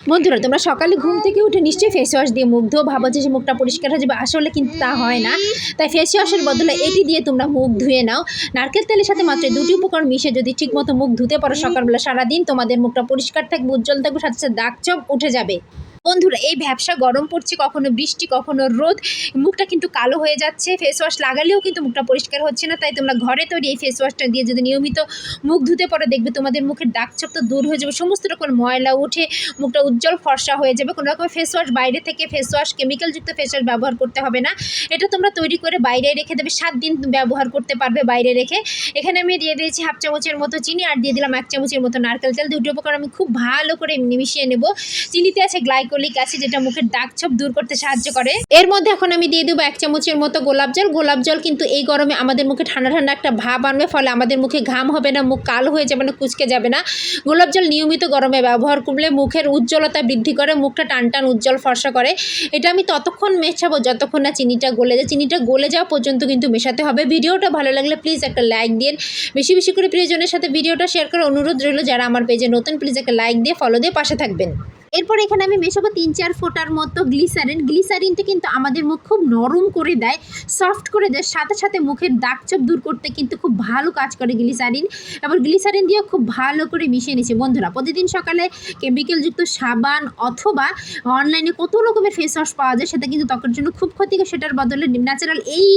বন্ধুরা, তোমরা সকালে ঘুম থেকে উঠে নিশ্চয়ই ফেস ওয়াশ দিয়ে মুখ ধোও। ভাবো যে মুখটা পরিষ্কার হয়ে যাবে আসলে কিন্তু তা হয় না। তাই ফেস ওয়াশের বদলে এটি দিয়ে তোমরা মুখ ধুয়ে নাও। নারকেল তেলের সাথে মাত্র দুটি উপকরণ মিশে যদি ঠিকমতো মুখ ধুতে পারো সকালবেলা, সারাদিন তোমাদের মুখটা পরিষ্কার থাকবে, উজ্জ্বল থাকবে, সাথে সাথে দাগ চোখ উঠে যাবে। বন্ধুরা, এই ব্যবসা গরম পড়ছে, কখনো বৃষ্টি, কখনো রোদ, মুখটা কিন্তু কালো হয়ে যাচ্ছে ফেস ওয়াশ লাগালেও কিন্তু মুখটা পরিষ্কার হচ্ছে না, তাই তোমরা ঘরে তৈরি এই ফেস ওয়াশটা দিয়ে যদি নিয়মিত মুখ ধুতে পারো, দেখবে তোমাদের মুখের দাগ ছোপ তো দূর হয়ে যাবে, সমস্ত রকম ময়লা উঠে মুখটা উজ্জ্বল ফর্সা হয়ে যাবে, কোনো রকমের ফেস ওয়াশ বাইরে থেকে ফেস ওয়াশ কেমিক্যালযুক্ত ফেস ওয়াশ ব্যবহার করতে হবে না, এটা তোমরা তৈরি করে বাইরে রেখে দেবে, সাত দিন ব্যবহার করতে পারবে বাইরে রেখে, এখানে আমি দিয়ে দিয়েছি হাফ চামচের মতো চিনি, আর দিয়ে দিলাম এক চামচের মতো নারকেল তেল, দুটো উপকরণ আমি খুব ভালো করে মিশিয়ে নেব, চিনিতে আছে গ্লাইকোলিক আছে, যেটা মুখের দাগ ছোপ দূর করতে সাহায্য করে। এর মধ্যে এখন আমি দিয়ে দেবো এক চামচের মতো গোলাপ জল। গোলাপ জল কিন্তু এই গরমে আমাদের মুখে ঠান্ডা ঠান্ডা একটা ভাব আনবে, ফলে আমাদের মুখে ঘাম হবে না, মুখ কালো হয়ে যাবে না, কুচকে যাবে না। গোলাপ জল নিয়মিত গরমে ব্যবহার করলে মুখের উজ্জ্বলতা বৃদ্ধি করে, মুখটা টান টান উজ্জ্বল ফর্সা করে। এটা আমি ততক্ষণ মেশাবো যতক্ষণ না চিনিটা গলে যায়। চিনিটা গলে যাওয়া পর্যন্ত কিন্তু মেশাতে হবে। ভিডিওটা ভালো লাগলে প্লিজ একটা লাইক দিন। বেশি বেশি করে প্রিয়জনের সাথে ভিডিওটা শেয়ার করার অনুরোধ রইল, যারা আমার পেজে নতুন প্লিজ একটা লাইক দিয়ে ফলো দিয়ে পাশে থাকবেন। এরপর এখানে আমি মেশাবো তিন চার ফোটার মতো গ্লিসারিন গ্লিসারিনটা কিন্তু আমাদের মুখ খুব নরম করে দেয় সফট করে দেয়, সাথে সাথে মুখের দাগ চোপ দূর করতে কিন্তু খুব ভালো কাজ করে গ্লিসারিন এবার গ্লিসারিন দিয়েও খুব ভালো করে মিশিয়ে নিচ্ছে। বন্ধুরা, প্রতিদিন সকালে কেমিক্যালযুক্ত সাবান অথবা অনলাইনে কত রকমের ফেস ওয়াশ পাওয়া যায় সেটা কিন্তু ত্বকের জন্য খুব ক্ষতিকর। সেটার বদলে ন্যাচারাল এই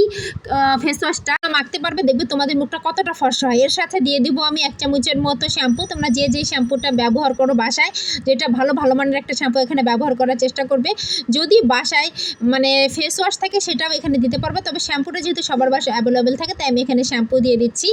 ফেস ওয়াশটা মাখতে পারবে। দেখবে তোমাদের মুখটা কতটা ফর্সা হয়। এর সাথে দিয়ে দিব আমি এক চামচের মতো শ্যাম্পু তোমরা যে যে শ্যাম্পুটা ব্যবহার করো বাসায়, যেটা ভালো ভালো মানের একটা শ্যাম্পু এখানে ব্যবহার করার চেষ্টা করবে। যদি বাসায় মানে ফেস ওয়াশ থাকে সেটাও এখানে দিতে পারবে। তবে শ্যাম্পুটা যেহেতু সবার বাসায় অ্যাভেলেবেল থাকে, তাই আমি এখানে শ্যাম্পু দিয়ে দিচ্ছি।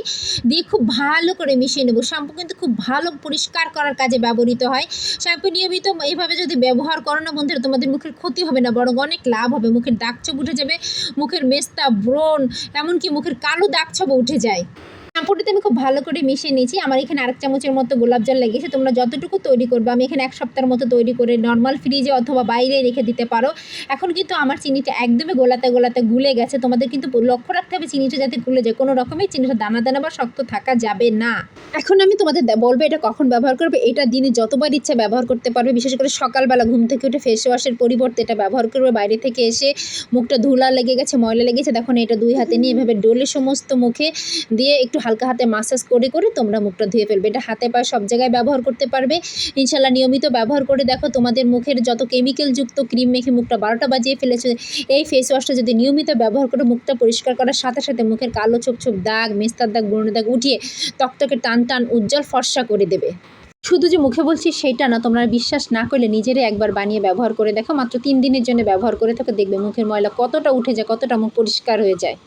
দিয়ে খুব ভালো করে মিশিয়ে নেব। শ্যাম্পু কিন্তু খুব ভালো পরিষ্কার করার কাজে ব্যবহৃত হয়। শ্যাম্পু নিয়মিত এইভাবে যদি ব্যবহার করো না বন্ধুরা, তোমাদের মুখের ক্ষতি হবে না, বরং অনেক লাভ হবে। মুখের দাগ ছোপ উঠে যাবে, মুখের মেস্তা, ব্রণ, এমনকি মুখের কালো দাগ ছোপ উঠে যায়। শ্যাম্পুটাতে আমি খুব ভালো করে মিশিয়ে নিয়েছি। আমার এখানে আরেক চামচের মতো গোলাপ জল লেগেছে। তোমরা যতটুকু তৈরি করবে, আমি এখানে এক সপ্তাহের মতো তৈরি করে নর্মাল ফ্রিজে অথবা বাইরে রেখে দিতে পারো। এখন কিন্তু আমার চিনিটা একদমই গোলাতে গোলাতে গুলে গেছে। তোমাদের কিন্তু লক্ষ্য রাখতে হবে চিনিটা যাতে গুলে যায়। কোনো রকমের চিনিটা দানা দানা বা শক্ত থাকা যাবে না। এখন আমি তোমাদের বলব এটা কখন ব্যবহার করবে। এটা দিনে যতবার ইচ্ছা ব্যবহার করতে পারবে। বিশেষ করে সকালবেলা ঘুম থেকে উঠে ফেস ওয়াশের পরিবর্তে এটা ব্যবহার করবে। বাইরে থেকে এসে মুখটা ধুলা লেগে গেছে, ময়লা লেগেছে। দেখুন এটা দুই হাতে নিয়ে এভাবে ডোলে সমস্ত মুখে দিয়ে একটু হালকা হাতে মাসাজ করে করে তোমরা মুখটা ধুয়ে ফেলবে। এটা হাতে পায়ে সব জায়গায় ব্যবহার করতে পারবে। ইনশাল্লাহ নিয়মিত ব্যবহার করে দেখো, তোমাদের মুখের যত কেমিক্যালযুক্ত ক্রিম মেখে মুখটা বারোটা বাজিয়ে ফেলেছে, এই ফেস ওয়াশটা যদি নিয়মিত ব্যবহার করে মুখটা পরিষ্কার করার সাথে সাথে মুখের কালো ছোপ ছোপ দাগ, মেস্তার দাগ, ব্রণ দাগ উঠিয়ে তকতকে টান টান উজ্জ্বল ফর্সা করে দেবে। শুধু যে মুখে বলছি সেইটা না, তোমরা বিশ্বাস না করলে নিজেরাই একবার বানিয়ে ব্যবহার করে দেখো, মাত্র তিন দিনের জন্য ব্যবহার করে থাকো, দেখবে মুখের ময়লা কতটা উঠে যায়, কতটা মুখ পরিষ্কার হয়ে যায়।